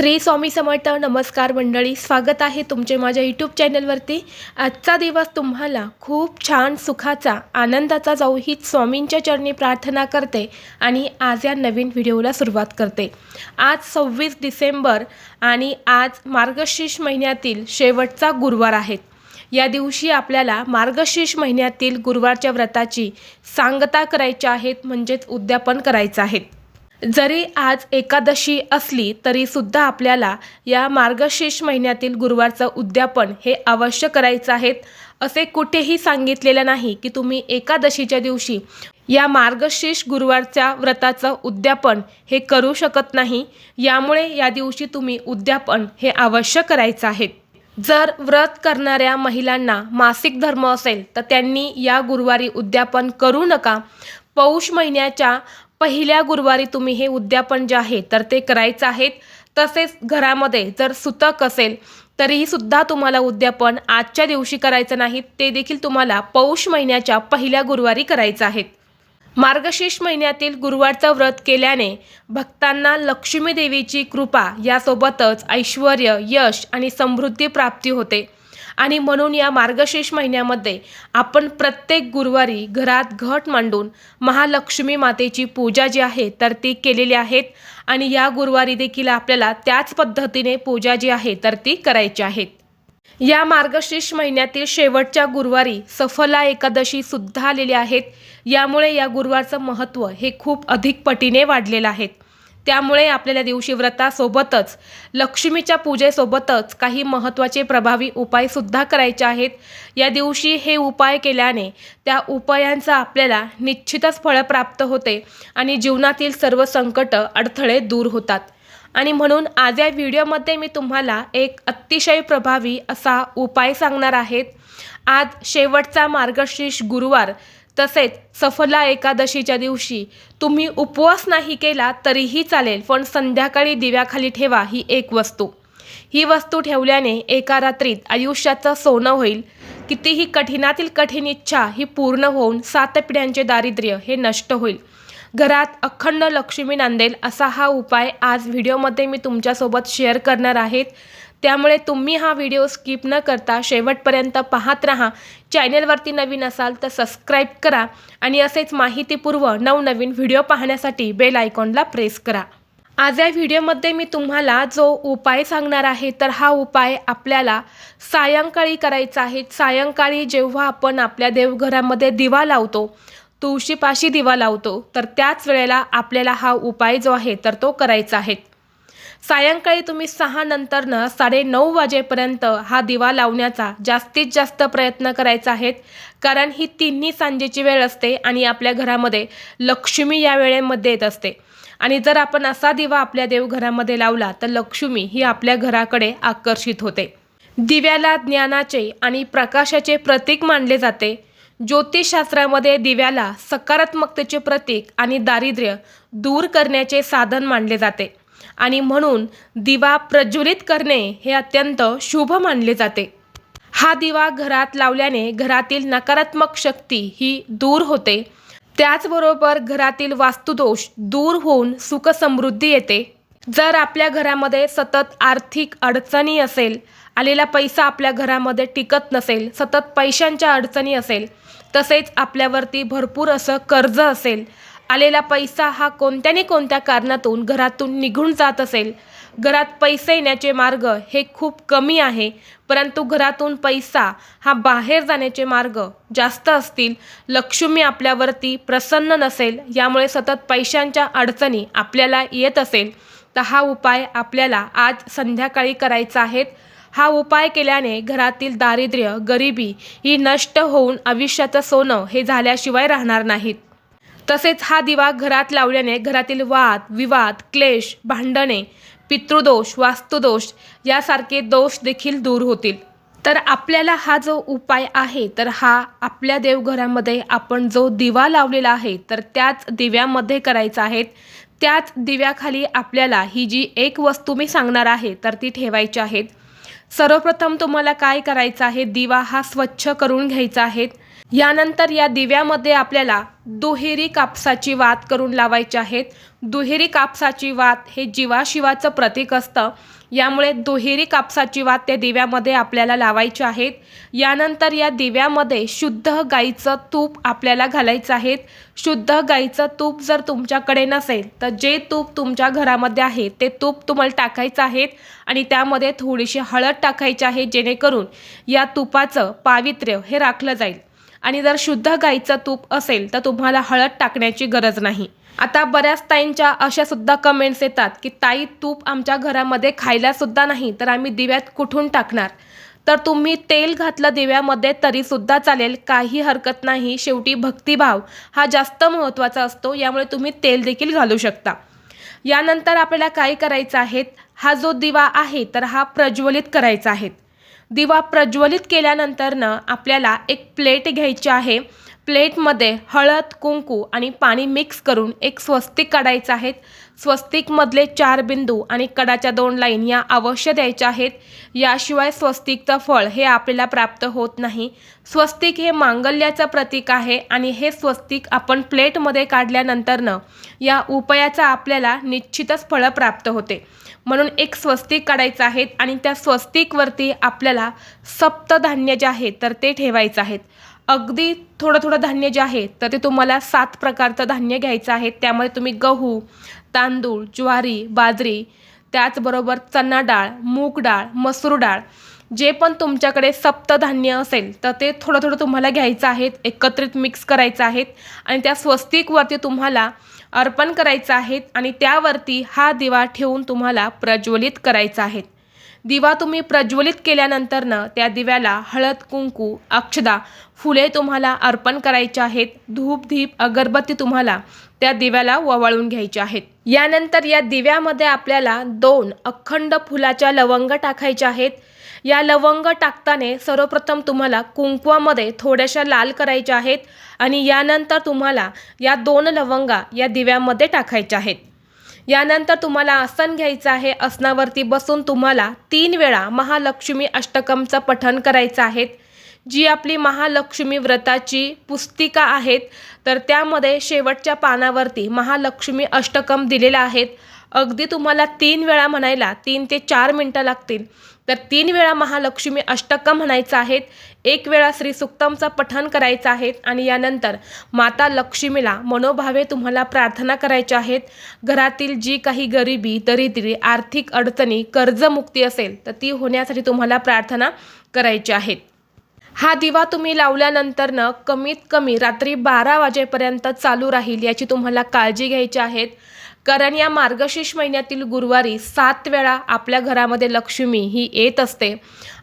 श्री स्वामी समर्थ नमस्कार मंडळी स्वागत आहे तुमचे माझ्या यूट्यूब चॅनलवरती आजचा दिवस तुम्हाला खूप छान सुखाचा आनंदाचा जाऊ ही स्वामींच्या चरणी प्रार्थना करते आणि आज या नवीन व्हिडिओला सुरुवात करते. आज सव्वीस डिसेंबर आणि आज मार्गशीर्ष महिन्यातील शेवटचा गुरुवार आहेत या दिवशी आपल्याला मार्गशीर्ष महिन्यातील गुरुवारच्या व्रताची सांगता करायची आहेत म्हणजेच उद्यापन करायचं आहे. जरी आज एकादशी असली तरी सुद्धा आपल्याला या मार्गशीर्ष महिन्यातील गुरुवारचं उद्यापन हे अवश्य करायचं आहेत असे कुठेही सांगितलेलं नाही की तुम्ही एकादशीच्या दिवशी या मार्गशीर्ष गुरुवारच्या व्रताचं उद्यापन हे करू शकत नाही. यामुळे या दिवशी तुम्ही उद्यापन हे अवश्य करायचं आहे. जर व्रत करणाऱ्या महिलांना मासिक धर्म असेल तर त्यांनी या गुरुवारी उद्यापन करू नका. पौष महिन्याच्या पहिल्या गुरुवारी तुम्ही हे उद्यापन जे आहे तर ते करायचं आहेत तसेच घरामध्ये जर सुतक असेल तरीही सुद्धा तुम्हाला उद्यापन आजच्या दिवशी करायचं नाही. ते देखील तुम्हाला पौष महिन्याच्या पहिल्या गुरुवारी करायचं आहेत मार्गशीर्ष महिन्यातील गुरुवारचं व्रत केल्याने भक्तांना लक्ष्मी देवीची कृपा यासोबतच ऐश्वर यश आणि समृद्धी प्राप्ती होते. आणि म्हणून या मार्गशीर्ष महिन्यामध्ये आपण प्रत्येक गुरुवारी घरात घट मांडून महालक्ष्मी मातेची पूजा जी आहे तर ती केलेली आहेत. आणि या गुरुवारी देखील आपल्याला त्याच पद्धतीने पूजा जी आहे तर ती करायची आहेत. या मार्गशीर्ष महिन्यातील शेवटच्या गुरुवारी सफला एकादशी सुद्धा आलेली आहेत यामुळे या गुरुवारचं महत्त्व हे खूप अधिक पटीने वाढलेलं आहे. त्यामुळे आपल्याला दिवशी व्रतासोबतच लक्ष्मीच्या पूजेसोबतच काही महत्त्वाचे प्रभावी उपायसुद्धा करायचे आहेत. या दिवशी हे उपाय केल्याने त्या उपायांचा आपल्याला निश्चितच फळ प्राप्त होते आणि जीवनातील सर्व संकट अडथळे दूर होतात. आणि म्हणून आज या व्हिडिओमध्ये मी तुम्हाला एक अतिशय प्रभावी असा उपाय सांगणार आहेत आज शेवटचा मार्गशीर्ष गुरुवार तसेच सफला एकादशीच्या दिवशी तुम्ही उपवास नाही केला तरीही चालेल पण संध्याकाळी दिव्याखाली ठेवा ही एक वस्तू. ही वस्तू ठेवल्याने एका रात्रीत आयुष्याचं सोनं होईल. कितीही कठीणातील कठीण इच्छा ही पूर्ण होऊन सात पिढ्यांचे दारिद्र्य हे नष्ट होईल. घरात अखंड लक्ष्मी नांदेल असा हा उपाय आज व्हिडिओमध्ये मी तुमच्यासोबत शेअर करणार आहेत त्यामुळे तुम्ही हा व्हिडिओ स्किप न करता शेवटपर्यंत पाहत राहा. चॅनेलवरती नवीन असाल तर सबस्क्राईब करा आणि असेच माहितीपूर्व नवनवीन व्हिडिओ पाहण्यासाठी बेल आयकॉनला प्रेस करा. आज या व्हिडिओमध्ये मी तुम्हाला जो उपाय सांगणार आहे तर हा उपाय आपल्याला सायंकाळी करायचा आहे. सायंकाळी जेव्हा आपण आपल्या देवघरामध्ये दिवा लावतो तुळशीपाशी दिवा लावतो तर त्याच वेळेला आपल्याला हा उपाय जो आहे तर तो करायचा आहे. सायंकाळी तुम्ही सहा नंतरनं साडे नऊ वाजेपर्यंत हा दिवा लावण्याचा जास्तीत जास्त प्रयत्न करायचा आहेत. कारण ही तिन्ही सांजेची वेळ असते आणि आपल्या घरामध्ये लक्ष्मी या वेळेमध्ये येत असते. आणि जर आपण असा दिवा आपल्या देवघरामध्ये लावला तर लक्ष्मी ही आपल्या घराकडे आकर्षित होते. दिव्याला ज्ञानाचे आणि प्रकाशाचे प्रतीक मानले जाते. ज्योतिषशास्त्रामध्ये दिव्याला सकारात्मकतेचे प्रतीक आणि दारिद्र्य दूर करण्याचे साधन मानले जाते. आणि म्हणून दिवा प्रज्वलित करणे हे अत्यंत शुभ मानले जाते. हा दिवा घरात लावल्याने घरातील नकारात्मक शक्ती ही दूर होते. त्याचबरोबर घरातील वास्तुदोष दूर होऊन सुखसमृद्धी येते. जर आपल्या घरामध्ये सतत आर्थिक अडचणी असेल आलेला पैसा आपल्या घरामध्ये टिकत नसेल सतत पैशांच्या अडचणी असेल तसेच आपल्यावरती भरपूर असं कर्ज असेल आलेला पैसा हा कोणत्याने कोणत्या कारणातून घरातून निघून जात असेल? घरात पैसे येण्याचे मार्ग हे खूप कमी आहे परंतु घरातून पैसा हा बाहेर जाण्याचे मार्ग जास्त असतील. लक्ष्मी आपल्यावरती प्रसन्न नसेल यामुळे सतत पैशांच्या अडचणी आपल्याला येत असेल. तर हा उपाय आपल्याला आज संध्याकाळी करायचा आहे. हा उपाय केल्याने घरातील दारिद्र्य गरिबी ही नष्ट होऊन आयुष्याचं सोनं हे झाल्याशिवाय राहणार नाहीत. तसेच हा दिवा घरात लावल्याने घरातील वाद विवाद क्लेश भांडणे पितृदोष वास्तुदोष यासारखे दोष देखील दूर होतील. तर आपल्याला हा जो उपाय आहे तर हा आपल्या देवघरामध्ये आपण जो दिवा लावलेला आहे तर त्याच दिव्यामध्ये करायचा आहे. त्याच दिव्याखाली आपल्याला ही जी एक वस्तू मी सांगणार आहे तर ती ठेवायची आहेत सर्वप्रथम तुम्हाला काय करायचं आहे? दिवा हा स्वच्छ करून घ्यायचा आहे. यानंतर या दिव्यामध्ये आपल्याला दुहेरी कापसाची वात करून लावायची आहेत दुहेरी कापसाची वात हे जीवाशिवाचं प्रतीक असतं. यामुळे दुहेरी कापसाची वात त्या दिव्यामध्ये आपल्याला लावायची आहेत. यानंतर या दिव्यामध्ये शुद्ध गाईचं तूप आपल्याला घालायचं आहे शुद्ध गाईचं तूप जर तुमच्याकडे नसेल तर जे तूप तुमच्या घरामध्ये आहे ते तूप तुम्हाला टाकायचं आहे आणि त्यामध्ये थोडीशी हळद टाकायची आहे जेणेकरून या तुपाचं पावित्र्य हे राखलं जाईल. आणि जर शुद्ध गाईचं तूप असेल तर तुम्हाला हळद टाकण्याची गरज नाही. आता बऱ्याच ताईंच्या अशा सुद्धा कमेंट्स येतात की ताई तूप आमच्या घरामध्ये खायला सुद्धा नाही तर आम्ही दिव्यात कुठून टाकणार? तर तुम्ही तेल घातलं दिव्यामध्ये तरीसुद्धा चालेल काही हरकत नाही. शेवटी भक्तिभाव हा जास्त महत्त्वाचा असतो यामुळे तुम्ही तेल देखील घालू शकता. यानंतर आपल्याला काय करायचं आहे? हा जो दिवा आहे तर हा प्रज्वलित करायचा आहे. दिवा प्रज्वलित केल्यानंतरनं आपल्याला एक प्लेट घ्यायची आहे. प्लेटमध्ये हळद कुंकू आणि पाणी मिक्स करून एक स्वस्तिक काढायचं आहे. स्वस्तिकमधले चार बिंदू आणि कडाच्या दोन लाईन या अवश्य द्यायच्या आहेत. याशिवाय स्वस्तिकचं फळ हे आपल्याला प्राप्त होत नाही. स्वस्तिक हे मांगल्याचं प्रतीक आहे आणि हे स्वस्तिक आपण प्लेटमध्ये काढल्यानंतरनं या उपायाचा आपल्याला निश्चितच फळं प्राप्त होते. म्हणून एक स्वस्तिक काढायचं आहे आणि त्या स्वस्तिकवरती आपल्याला सप्तधान्य जे आहे तर ते ठेवायचं आहेत. अगदी थोडं थोडं धान्य जे आहे तर ते तुम्हाला सात प्रकारचं धान्य घ्यायचं आहे. त्यामध्ये तुम्ही गहू तांदूळ ज्वारी बाजरी त्याचबरोबर चणा डाळ मूग डाळ मसूर डाळ जे पण तुमच्याकडे सप्तधान्य असेल तर ते थोडं थोडं तुम्हाला घ्यायचं आहेत एकत्रित मिक्स करायचं आहेत आणि त्या स्वस्तिकवरती तुम्हाला अर्पण करायचं आहेत आणि त्यावरती हा दिवा ठेवून तुम्हाला प्रज्वलित करायचा आहे दिवा तुम्ही प्रज्वलित केल्यानंतरनं त्या दिव्याला हळद कुंकू अक्षदा फुले तुम्हाला अर्पण करायचे आहेत. धूप धीप अगरबत्ती तुम्हाला त्या दिव्याला ववाळून घ्यायचे आहेत. यानंतर या दिव्यामध्ये आपल्याला दोन अखंड फुलाच्या लवंग टाकायच्या आहेत. या लवंग टाकताने सर्वप्रथम तुम्हाला कुंकवामध्ये थोड्याशा लाल करायच्या आहेत आणि यानंतर तुम्हाला या दोन लवंगा या दिव्यामध्ये टाकायच्या आहेत. यानंतर तुम्हाला आसन घ्यायचं आहे. आसनावरती बसून तुम्हाला तीन वेळा महालक्ष्मी अष्टकमचं पठण करायचं आहे. जी आपली महालक्ष्मी व्रताची पुस्तिका आहेत तर त्यामध्ये शेवटच्या पानावरती महालक्ष्मी अष्टकम दिलेलं आहेत अगदी तुम्हाला तीन वेळा म्हणायला तीन ते चार मिनटं लागतील. तर तीन वेळा महालक्ष्मी अष्टकम म्हणायचं आहेत एक वेळा श्री सुक्तमचं पठण करायचं आहे आणि यानंतर माता लक्ष्मीला मनोभावे तुम्हाला प्रार्थना करायच्या आहेत. घरातील जी काही गरिबी दरिद्री आर्थिक अडचणी कर्जमुक्ती असेल तर ती होण्यासाठी तुम्हाला प्रार्थना करायची आहेत. हा दिवा तुम्ही लावल्यानंतरनं कमीत कमी रात्री बारा वाजेपर्यंत चालू राहील याची तुम्हाला काळजी घ्यायची आहेत कारण या मार्गशीर्ष महिन्यातील गुरुवारी सात वेळा आपल्या घरामध्ये लक्ष्मी ही येत असते.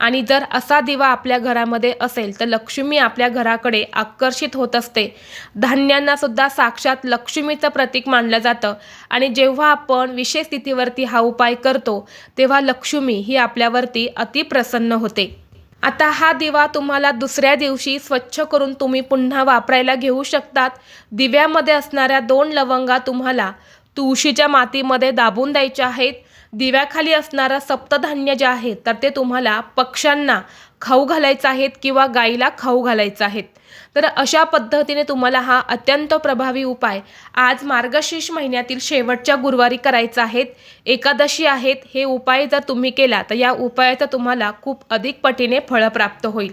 आणि जर असा दिवा आपल्या घरामध्ये असेल तर लक्ष्मी आपल्या घराकडे आकर्षित होत असते. धान्यांना सुद्धा साक्षात लक्ष्मीचं प्रतीक मानलं जातं. आणि जेव्हा आपण विशेष स्थितीवरती हा उपाय करतो तेव्हा लक्ष्मी ही आपल्यावरती अतिप्रसन्न होते. आता हा दिवा तुम्हाला दुसऱ्या दिवशी स्वच्छ करून तुम्ही पुन्हा वापरायला घेऊ शकतात. दिव्यामध्ये असणाऱ्या दोन लवंगा तुम्हाला तुळशीच्या मातीमध्ये दाबून द्यायच्या आहेत. दिव्याखाली असणारं सप्तधान्य जे आहे तर ते तुम्हाला पक्ष्यांना खाऊ घालायचं आहेत किंवा गाईला खाऊ घालायचं आहेत. तर अशा पद्धतीने तुम्हाला हा अत्यंत प्रभावी उपाय आज मार्गशीर्ष महिन्यातील शेवटच्या गुरुवारी करायचा आहेत एकादशी आहेत हे उपाय जर तुम्ही केला तर या उपायाचं तुम्हाला खूप अधिक पटीने फळं प्राप्त होईल.